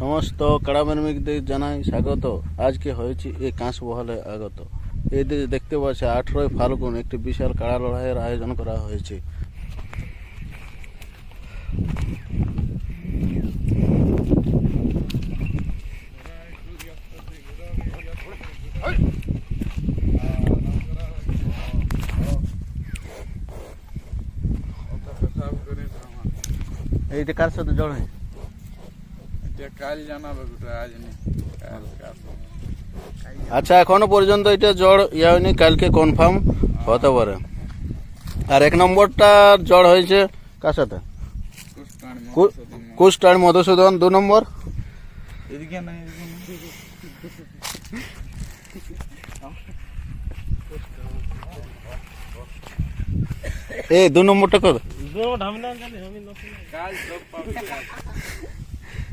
সমস্ত কাড়াপ্রেমিকদের জানাই স্বাগত। আজকে হয়েছে এই কাঁস বহলে আগত। এদের দেখতে পাচ্ছে আঠেরোই ফাল্গুন একটি বিশাল কাড়া লড়াইয়ের আয়োজন করা হয়েছে। এইটা কার সাথে জড় এটা কাল জানাবে গোটা আজ নেই কাল কাল। আচ্ছা এখনও পর্যন্ত এটা জ্বর ইয়ে হয়নি কালকে কনফার্ম হতে পারে। আর এক নম্বরটা জ্বর হয়েছে কার সাথে? কুষ্টার মধুসূদন দু নম্বর।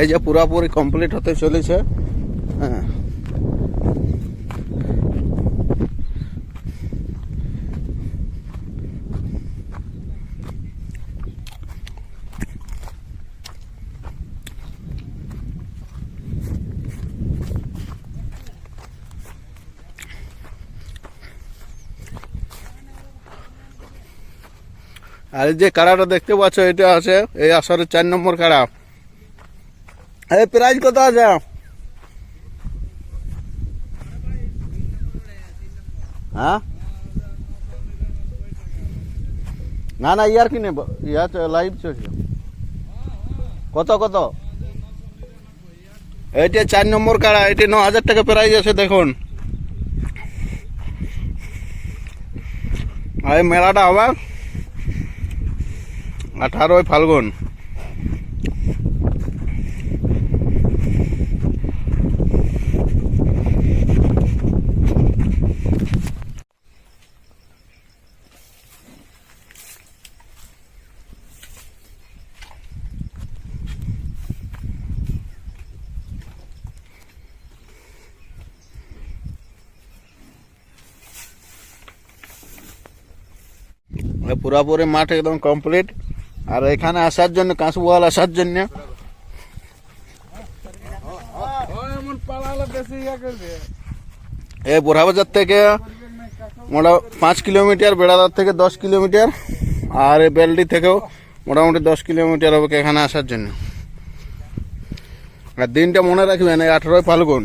এই যে পুরাপুরি কমপ্লিট হতে চলেছে। হ্যাঁ। আর যে কাড়াটা দেখতে পাচ্ছ, এটা আছে, এই আসরের চার নম্বর কাড়া। এই প্রাইজ কত আছে? হ্যাঁ? না না, ইয়ার কি নেব ইয়া লাইভ চলছে। কত কত? এইটা চার নম্বর কাড়া এটি ন হাজার টাকা প্রাইজ আছে, দেখুন। এই মেলাটা হবে। আঠারোই ফাল্গুন। পুরাপুরি মাঠ একদম কমপ্লিট আর এখানে আসার জন্য কাঁচবহাল আসার জন্য। এই বোরহাবাজার থেকে মোটা পাঁচ কিলোমিটার, বেড়াদার থেকে দশ কিলোমিটার। আর এই বেলডি থেকেও মোটামুটি দশ কিলোমিটার হবে এখানে আসার জন্য। আর দিনটা মনে রাখবেন, এই আঠেরোই ফাল্গুন।